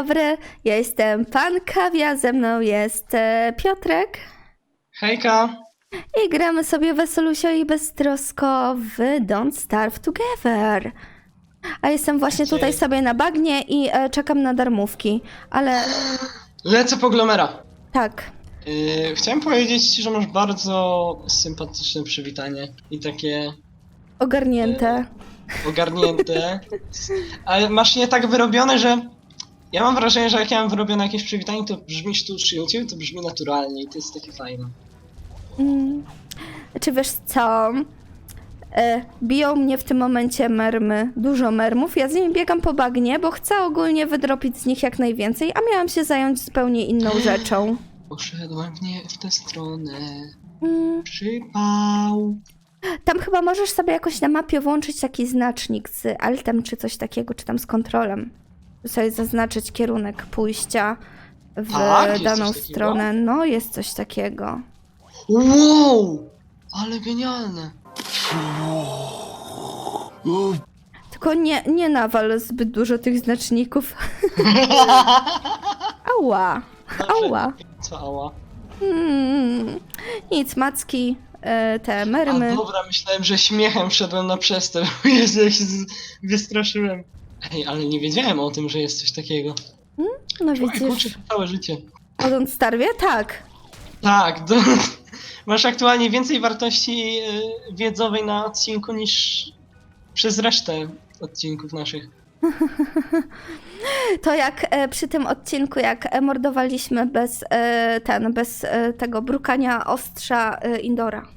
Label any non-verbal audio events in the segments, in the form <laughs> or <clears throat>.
dobry, ja jestem pan Kawia, ze mną jest e, Piotrek Hejka! i gramy sobie wesolusio i beztrosko w Don't Starve Together. A jestem właśnie tutaj sobie na bagnie i e, czekam na darmówki, ale Lecę po Glomera. tak, Yy, chciałem powiedzieć ci, że masz bardzo sympatyczne przywitanie i takie ogarnięte. ogarnięte, ale masz je tak wyrobione, że ja mam wrażenie, że jak ja mam wyrobione jakieś przywitanie, to brzmi sztucznie, u ciebie to brzmi naturalnie i to jest takie fajne. Mm. Czy wiesz co? E, biją mnie w tym momencie mermy, dużo mermów. Ja z nimi biegam po bagnie, bo chcę ogólnie wydropić z nich jak najwięcej, a miałam się zająć zupełnie inną <gasps> rzeczą. Poszedłem w nie w tę stronę. Mm. Przypał. Tam chyba możesz sobie jakoś na mapie włączyć taki znacznik z altem czy coś takiego, czy tam z kontrolem. Sobie zaznaczyć kierunek pójścia w Tak? Jest daną coś takiego? stronę. No, jest coś takiego. Wow! Ale genialne. Tylko nie, nie nawal zbyt dużo tych znaczników. <laughs> Ała, ała. Co ała? Mm, nic, macki, e, te A mermy. dobra, myślałem, że śmiechem wszedłem na przestęp. <laughs> Jezu, jak się z... wystraszyłem. Ej, ale nie wiedziałem o tym, że jest coś takiego. No Oj, kurczę, widzisz, całe życie. odąd starwie? Tak. Tak, do... <laughs> masz aktualnie więcej wartości y, wiedzowej na odcinku niż przez resztę odcinków naszych. <laughs> To jak e, przy tym odcinku, jak e, mordowaliśmy bez e, ten, bez e, tego brukania ostrza e, Indora.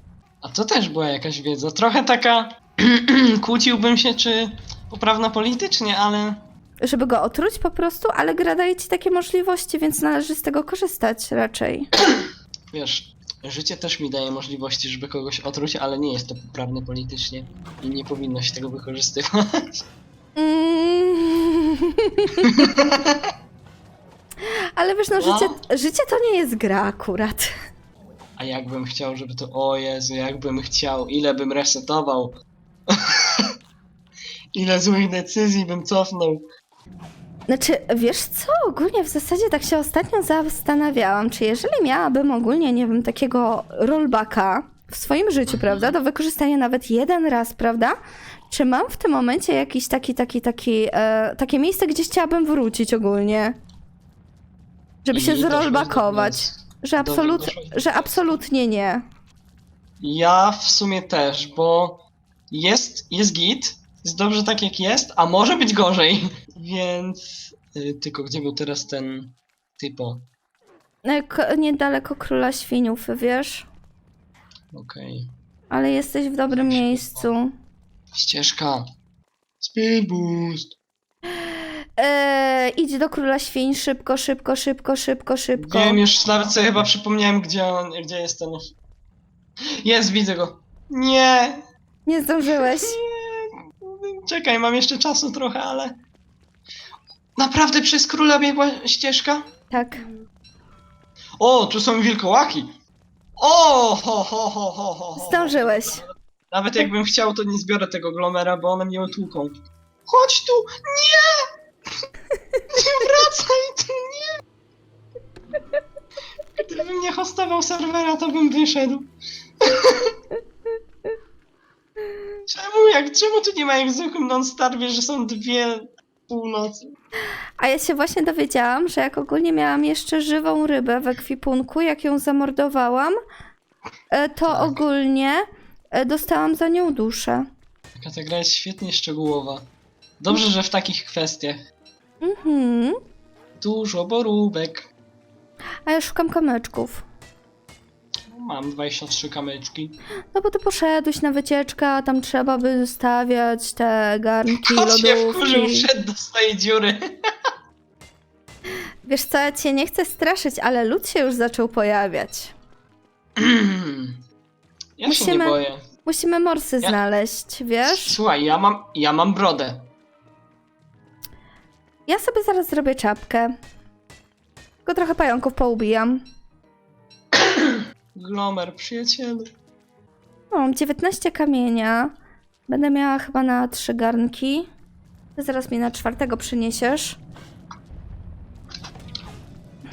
A to też była jakaś wiedza. Trochę taka... <clears throat> Kłóciłbym się, czy poprawna politycznie, ale... Żeby go otruć po prostu, ale gra daje ci takie możliwości, więc należy z tego korzystać raczej. <clears throat> Wiesz, życie też mi daje możliwości, żeby kogoś otruć, ale nie jest to poprawne politycznie. I nie powinno się tego wykorzystywać. Mm. <laughs> Ale wiesz, no No. życie, życie to nie jest gra akurat. A jakbym chciał, żeby to... O Jezu, jakbym chciał, ile bym resetował. <laughs> ile złych decyzji bym cofnął. Znaczy, wiesz co, ogólnie w zasadzie tak się ostatnio zastanawiałam, czy jeżeli miałabym ogólnie, nie wiem, takiego rollbacka w swoim życiu, Mhm. prawda, do wykorzystania nawet jeden raz, prawda, czy mam w tym momencie jakiś taki, taki, taki, e, takie miejsce, gdzie chciałabym wrócić ogólnie? Żeby I się do zrollbackować. wniosku- Że, do- absolut, do że wniosku. absolutnie nie. Ja w sumie też, bo jest, jest git, jest dobrze tak jak jest, a może być gorzej. Więc... Y, tylko gdzie był teraz ten typo? E, ko- Niedaleko Króla Świniów, wiesz? Okej. Ale jesteś w dobrym miejscu. Ścieżka. Speed boost. <gasps> E, idź do Króla Świń szybko, szybko, szybko, szybko, szybko. Wiem, już nawet sobie chyba przypomniałem, gdzie on, gdzie jest ten... Jest, widzę go. Nie! Nie zdążyłeś. Czekaj, mam jeszcze czasu trochę, ale... Naprawdę przez króla biegła ścieżka? Tak. O, tu są wilkołaki! O, ho, ho, ho, ho, ho, ho. Zdążyłeś. Nawet jakbym chciał, to nie zbiorę tego glomera, bo one mnie otłuką. Chodź tu! Nie! <laughs> Nie wracaj tu, nie! Gdybym nie hostował serwera, to bym wyszedł. <laughs> Czemu, jak, czemu tu nie ma jak w zwykłym non-starwie, że są dwie północy? A ja się właśnie dowiedziałam, że jak ogólnie miałam jeszcze żywą rybę w ekwipunku, jak ją zamordowałam, e, to Tak. ogólnie e, dostałam za nią duszę. Taka ta gra jest świetnie szczegółowa. Dobrze, że w takich kwestiach. Mhm. Dużo boróbek. A ja szukam kamyczków. Mam 23 kamyczki. No bo ty poszedłeś na wycieczkę, a tam trzeba by zostawiać te garnki, Kot się wkurzył, lodówki. wszedł do swojej dziury. Wiesz co, ja cię nie chcę straszyć, ale lód się już zaczął pojawiać. <clears throat> Ja się Musimy- nie boję. Musimy morsy Ja- znaleźć, wiesz? Słuchaj, ja mam, ja mam brodę. Ja sobie zaraz zrobię czapkę. Tylko trochę pająków poubijam. Glomer, przyjacielu. Mam 19 kamienia. Będę miała chyba na trzy garnki. Ty zaraz mi na czwartego przyniesiesz.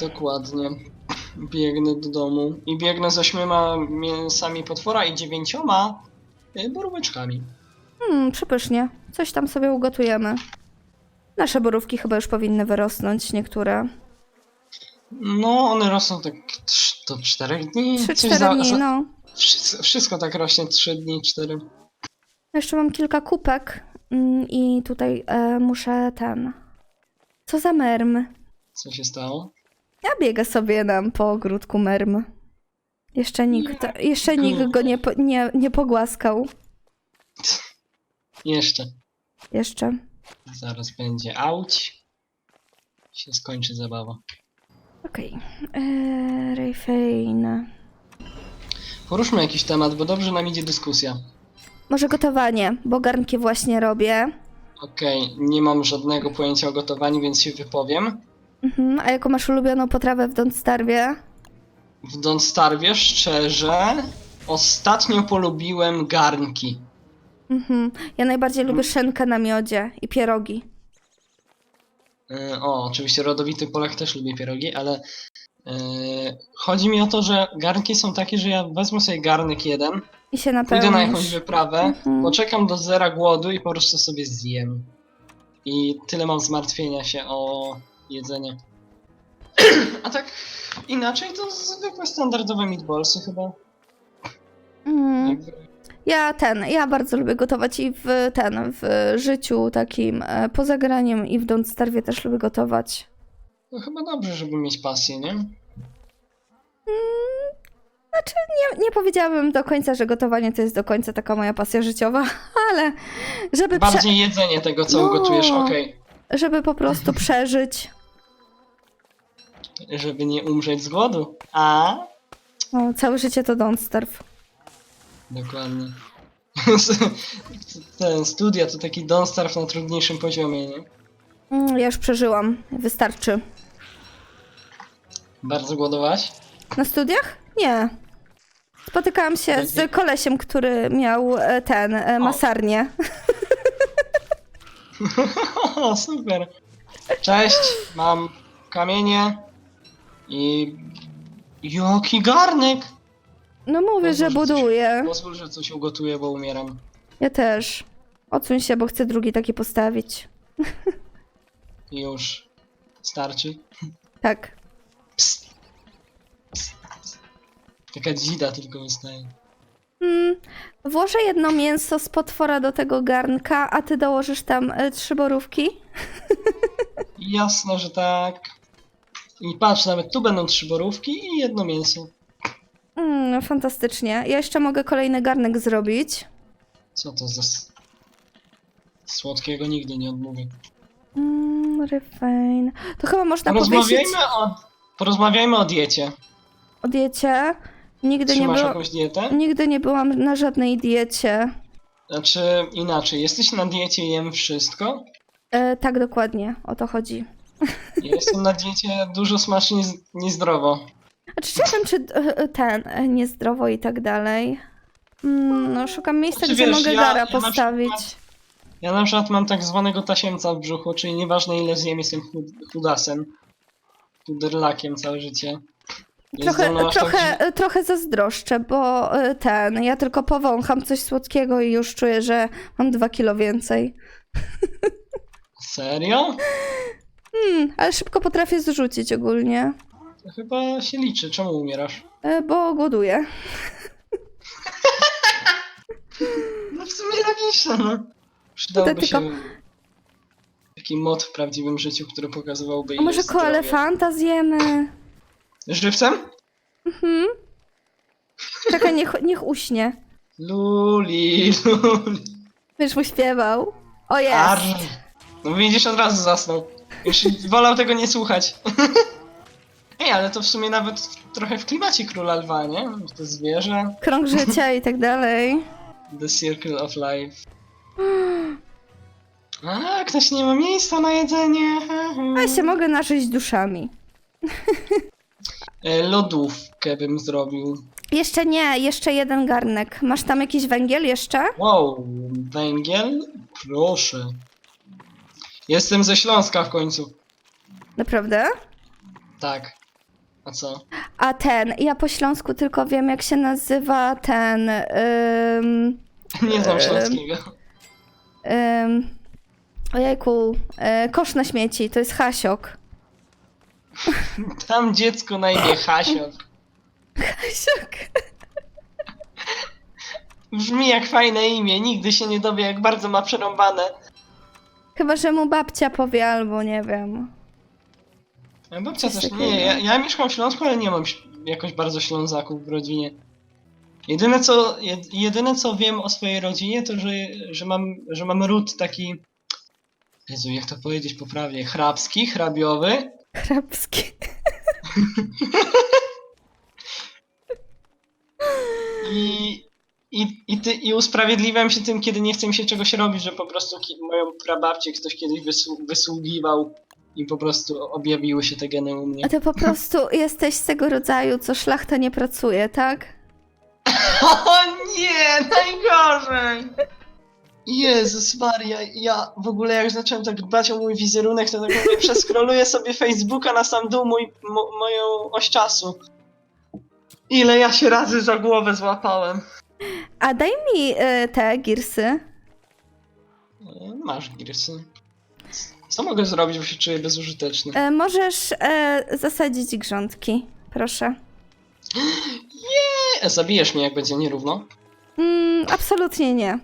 Dokładnie. Biegnę do domu. I biegnę z ośmioma mięsami potwora i dziewięcioma y, boróweczkami. Hmm, przepysznie. Coś tam sobie ugotujemy. Nasze borówki chyba już powinny wyrosnąć, niektóre. No, one rosną tak trz- do czterech dni. Coś 3-4 za- dni, za- no. Wszystko, wszystko tak rośnie 3 dni, 4. Jeszcze mam kilka kupek mm, i tutaj e, muszę ten... Co za merm? Co się stało? Ja biegę sobie nam po ogródku merm. Jeszcze nikt, jeszcze nikt go nie, po, nie, nie pogłaskał. <laughs> Jeszcze. Jeszcze. Zaraz będzie auć. Się skończy zabawa. Okej. Okay. Rayfane. Poruszmy jakiś temat, bo dobrze nam idzie dyskusja. Może gotowanie, bo garnki właśnie robię. Okej, nie mam żadnego pojęcia o gotowaniu, więc się wypowiem. Mhm. A jaką masz ulubioną potrawę w Don't Starwie? W Don't Starwie szczerze ostatnio polubiłem garnki. Mhm. Ja najbardziej lubię szenkę na miodzie i pierogi. Yy, O, oczywiście rodowity Polak też lubi pierogi, ale yy, chodzi mi o to, że garnki są takie, że ja wezmę sobie garnek jeden, I się pójdę na jakąś napełnisz. wyprawę, Mhm. poczekam do zera głodu i po prostu sobie zjem. I tyle mam zmartwienia się o jedzenie. <clears throat> A tak inaczej to zwykłe standardowe meatballsy chyba. Mm. Jakby- Ja ten, ja bardzo lubię gotować i w ten, w życiu takim e, poza graniem i w Don't Starwie też lubię gotować. No chyba dobrze, żeby mieć pasję, nie? Znaczy, nie, nie powiedziałabym do końca, że gotowanie to jest do końca taka moja pasja życiowa, <laughs> ale żeby, prze, Bardziej jedzenie tego, co No. ugotujesz, okej. żeby po prostu przeżyć. Żeby nie umrzeć z głodu. A? O, całe życie to Don't Starve. Dokładnie. <laughs> Ten studia to taki Don't Starve na trudniejszym poziomie, nie? Mm, Ja już przeżyłam, wystarczy. Bardzo głodować? Na studiach? Nie. Spotykałam się z kolesiem, który miał e, ten, e, masarnię. O, <laughs> super. Cześć, mam kamienie i... Jaki garnek! No mówię, że Pozwól, że coś- buduję. Pozwól, że coś ugotuję, bo umieram. Ja też. Odsuń się, bo chcę drugi taki postawić. Już. Starczy. Tak. Psst. Taka dzida tylko wystaje. Mm, włożę jedno mięso z potwora do tego garnka, a ty dołożysz tam e, trzy borówki. Jasne, że tak. I patrz, nawet tu będą trzy borówki i jedno mięso. Mm, fantastycznie. Ja jeszcze mogę kolejny garnek zrobić. Co to za... s- Słodkiego nigdy nie odmówię. Mm, refine. To chyba można powiesić Porozmawiajmy o... Porozmawiajmy o diecie. o diecie. Nigdy nie, Trzymasz było, jakąś dietę? nigdy nie byłam na żadnej diecie. Znaczy inaczej, jesteś na diecie i jem wszystko? E, tak, dokładnie. O to chodzi. <laughs> Ja jestem na diecie dużo smacznie z- niezdrowo. Znaczy, czy wiem, czy e, ten, e, niezdrowo i tak dalej. Mm, no, szukam miejsca, Znaczy, gdzie wiesz, mogę ja- gara ja na postawić. przykład- Ja na przykład mam tak zwanego tasiemca w brzuchu, czyli nieważne ile zjem, jestem chud- chudasem. Chuderlakiem całe życie. Jest ze mną Trochę, aż tak trochę, e, trochę zazdroszczę, bo e, ten, ja tylko powącham coś słodkiego i już czuję, że mam dwa kilo więcej. <laughs> Serio? Hmm, ale szybko potrafię zrzucić ogólnie, chyba się liczy. Czemu umierasz? e, bo głoduję. No w sumie logiczne, no. Przydałby tylko- się taki mod w prawdziwym życiu, który pokazywałby A ile może zdrowia. koelefanta zjemy? Żywcem? Mhm. Czekaj, niech, niech uśnie. Luli, luli. Wiesz, mu śpiewał. O jest! Ar. No widzisz, od razu zasnął. Już wolał tego nie słuchać. <laughs> Ej, ale to w sumie nawet trochę w klimacie króla lwa, nie? To zwierzę. Krąg <laughs> życia i tak dalej. The Circle of Life. A, ktoś nie ma miejsca na jedzenie. A się mogę nażyć duszami. E, Lodówkę bym zrobił. Jeszcze nie, jeszcze jeden garnek. Masz tam jakiś węgiel jeszcze? Wow, węgiel? Proszę. Jestem ze Śląska w końcu. Naprawdę? Tak. A co? A ten, ja po śląsku tylko wiem, jak się nazywa ten. Ym, <laughs> Nie znam śląskiego. ym, ojejku, y, kosz na śmieci, to jest Hasiok. Tam dziecko na imię Hasiok. Hasiok. Brzmi jak fajne imię, nigdy się nie dowie jak bardzo ma przerąbane. Chyba, że mu babcia powie, albo nie wiem. Babcia Coś też takiego. nie, ja, ja mieszkam w Śląsku, ale nie mam ś- jakoś bardzo Ślązaków w rodzinie. Jedyne co, jed, jedyne co wiem o swojej rodzinie to, że, że, mam, że mam ród taki, Jezu, jak to powiedzieć poprawnie, hrabski, hrabiowy. Chrapski. <laughs> I, i, i, ty, I usprawiedliwiam się tym, kiedy nie chce mi się czegoś robić, że po prostu ki- moją prababcię ktoś kiedyś wysłu, wysługiwał i po prostu objawiły się te geny u mnie. A ty po prostu <laughs> jesteś z tego rodzaju, co szlachta nie pracuje, tak? O nie, najgorzej! Jezus Maria, ja w ogóle jak zacząłem tak dbać o mój wizerunek, to tak mówię, <laughs> przeskroluję sobie Facebooka na sam dół mój, mo, moją oś czasu. Ile ja się razy za głowę złapałem. A daj mi y, te girsy. E, Masz girsy. Co mogę zrobić, bo się czuję bezużyteczny? Y, możesz y, zasadzić grządki, proszę. E, zabijesz mnie, jak będzie nierówno. Mm, absolutnie nie.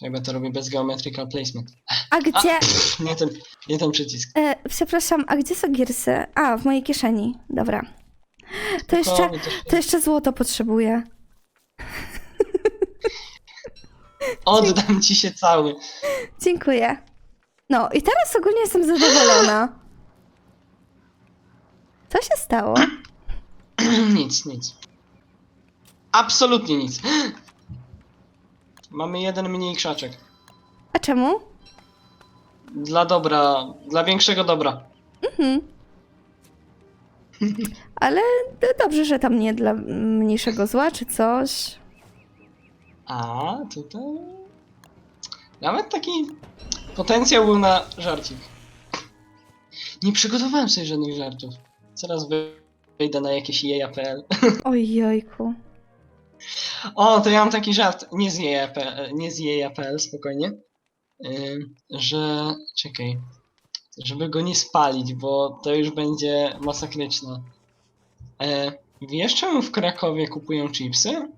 Jakby to robię bez geometrical placement. A gdzie... Pff, nie ten, nie ten przycisk. E, przepraszam, a gdzie są girsy? A, w mojej kieszeni. Dobra. To jeszcze, Spokojnie, to jeszcze złoto potrzebuję. Oddam ci się cały. Dziękuję. No i teraz ogólnie jestem zadowolona. Co się stało? <clears throat> nic, nic. Absolutnie nic. <gasps> Mamy jeden mniej krzaczek. A czemu? Dla dobra, dla większego dobra. Mhm. <laughs> Ale d- dobrze, że tam nie dla mniejszego zła czy coś. A tutaj. Nawet taki potencjał był na żarcik. Nie przygotowałem sobie żadnych żartów. Zaraz wejdę na jakieś jeja.pl. <laughs> Ojojku. O, to ja mam taki żart. Nie z jeja.pl, nie z jeja.pl, spokojnie. Ym, że. Czekaj. Żeby go nie spalić, bo to już będzie masakryczne. E, wiesz czemu w Krakowie kupują chipsy?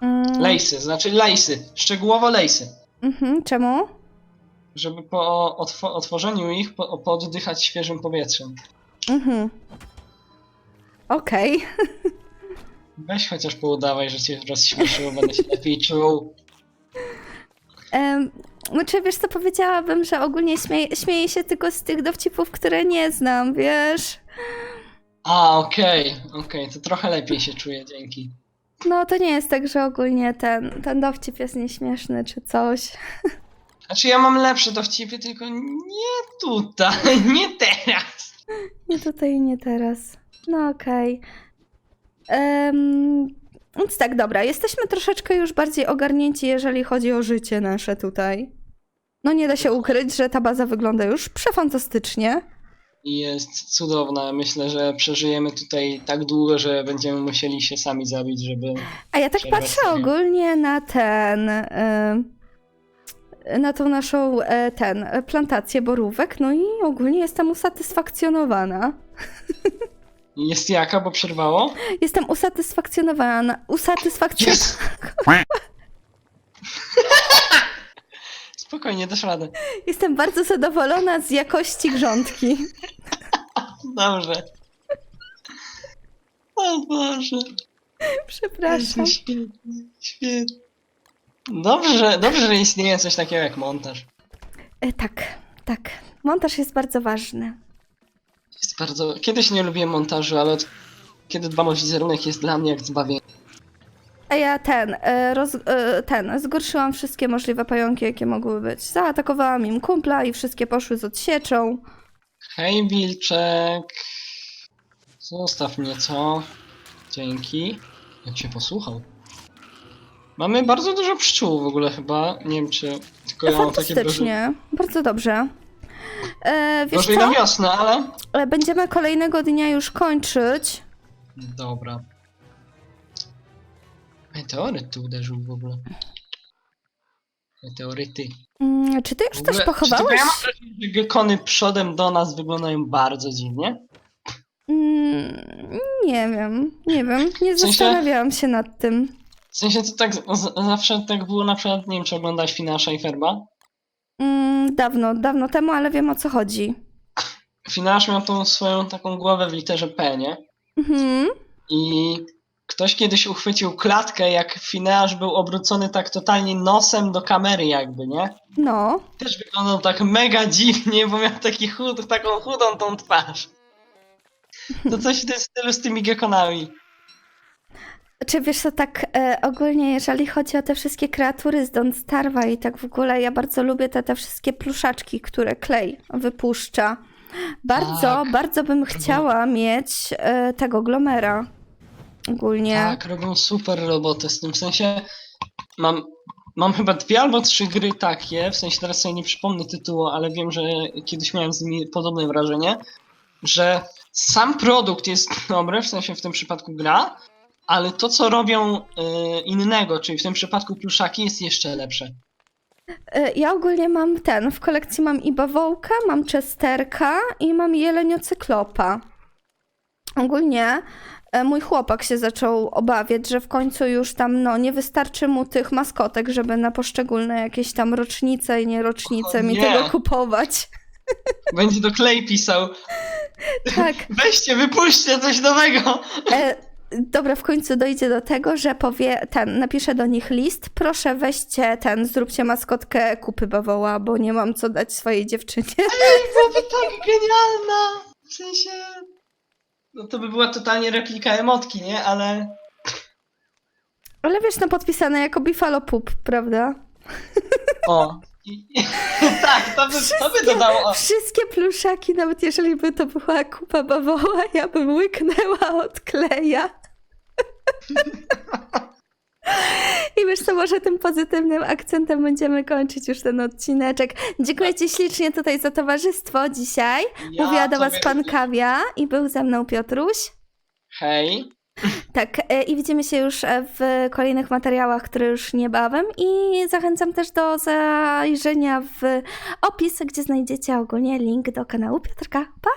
Mm, Lejsy, znaczy lejsy. Szczegółowo lejsy. mhm, czemu? Żeby po otwo- otworzeniu ich po- pooddychać świeżym powietrzem. Mhm. Okej. <laughs> Weź chociaż poudawaj, że cię rozśmieszyło, będę się lepiej czuł. Em, Czy wiesz co, powiedziałabym, że ogólnie śmieję, śmieję się tylko z tych dowcipów, które nie znam, wiesz? A, okej, okej, to trochę lepiej się czuję, dzięki. No to nie jest tak, że ogólnie ten, ten dowcip jest nieśmieszny czy coś. <laughs> Znaczy ja mam lepsze dowcipy, tylko nie tutaj, <laughs> nie teraz. Nie tutaj i nie teraz. No okej. Em, Więc tak, dobra, jesteśmy troszeczkę już bardziej ogarnięci, jeżeli chodzi o życie nasze tutaj. No nie da się ukryć, że ta baza wygląda już przefantastycznie. I Jest cudowna, myślę, że przeżyjemy tutaj tak długo, że będziemy musieli się sami zabić, żeby... A ja tak Przerwać patrzę sobie. ogólnie na ten. em, na tą naszą e, ten e, plantację borówek, no i ogólnie jestem usatysfakcjonowana. Jest jaka, bo przerwało? Jestem usatysfakcjonowana. Usatysfakcjonowana. <laughs> Spokojnie, dasz radę. Jestem bardzo zadowolona z jakości grządki. <laughs> Dobrze. O Boże. Przepraszam. Świetnie, świetnie. Dobrze, dobrze, że istnieje coś takiego jak montaż. E, tak, tak. Montaż jest bardzo ważny. Jest bardzo... Kiedyś nie lubiłem montażu, ale od... kiedy dbam o wizerunek jest dla mnie jak zbawienie. A ja ten, e, roz, e, ten, zgorszyłam wszystkie możliwe pająki, jakie mogły być. Zaatakowałam im kumpla i wszystkie poszły z odsieczą. Hej, Wilczek. Zostaw mnie, co? Dzięki. Jak się posłuchał. Mamy bardzo dużo pszczół w ogóle chyba. Nie wiem czy... Tylko ja mam takie... Fantastycznie, bardzo dobrze. E, wiesz Gorzej co? na wiosnę, ale... E, Będziemy kolejnego dnia już kończyć. Dobra. Meteoryt tu uderzył w ogóle. Meteoryty. Mm, czy ty już W coś ogóle- pochowałeś? Czy tylko ja mam wrażenie, że gekony przodem do nas wyglądają bardzo dziwnie? Mm, nie wiem, nie wiem. Nie W sensie- zastanawiałam się nad tym. W sensie to tak z, zawsze tak było na przykład, nie wiem czy oglądasz Finasza i Ferba. Mm, dawno, dawno temu, ale wiem o co chodzi. Finasz miał tą swoją taką głowę w literze P, nie? Mhm. I ktoś kiedyś uchwycił klatkę, jak Fineasz był obrócony tak totalnie nosem do kamery jakby, nie? No. Też wyglądał tak mega dziwnie, bo miał taki chud, taką chudą tą twarz. To coś w tym stylu z tymi gekonami. Czy wiesz co, tak e, ogólnie, jeżeli chodzi o te wszystkie kreatury z Don't Starve'a i tak w ogóle, ja bardzo lubię te, te wszystkie pluszaczki, które Clay wypuszcza. Bardzo, Tak. bardzo bym chciała mieć e, tego Glomera. Ogólnie. Tak, robią super robotę z tym, w sensie mam, mam chyba dwie albo trzy gry takie, w sensie teraz sobie nie przypomnę tytułu, ale wiem, że kiedyś miałem z nimi podobne wrażenie, że sam produkt jest dobry, w sensie w tym przypadku gra, ale to co robią y, innego, czyli w tym przypadku pluszaki jest jeszcze lepsze. E, Ja ogólnie mam ten, w kolekcji mam i bawołka, mam czesterka i mam jeleniocyklopa. Ogólnie e, mój chłopak się zaczął obawiać, że w końcu już tam no nie wystarczy mu tych maskotek, żeby na poszczególne jakieś tam rocznice i nierocznice O mi nie. tego kupować. <laughs> Będzie do Clay pisał, Tak. weźcie, wypuśćcie coś nowego. E, dobra, w końcu dojdzie do tego, że powie ten, napisze do nich list, proszę weźcie ten, zróbcie maskotkę kupy bawoła, bo nie mam co dać swojej dziewczynie. <laughs> byłaby tak genialna! W sensie... No to by była totalnie replika emotki, nie? Ale... Ale wiesz, no podpisane jako Bifalo Pup, prawda? O. I, <laughs> <laughs> tak, to by, to by dodało... Wszystkie pluszaki, nawet jeżeli by to była kupa bawoła, ja bym łyknęła od kleja. I wiesz co, może tym pozytywnym akcentem będziemy kończyć już ten odcineczek. Dziękuję Ci ślicznie tutaj za towarzystwo dzisiaj. Ja Mówiła do Was Pan Kawia i był ze mną Piotruś. Hej. Tak, e, i widzimy się już e, w kolejnych materiałach, które już niebawem. I zachęcam też do zajrzenia w opis, gdzie znajdziecie ogólnie link do kanału Piotrka. Pa!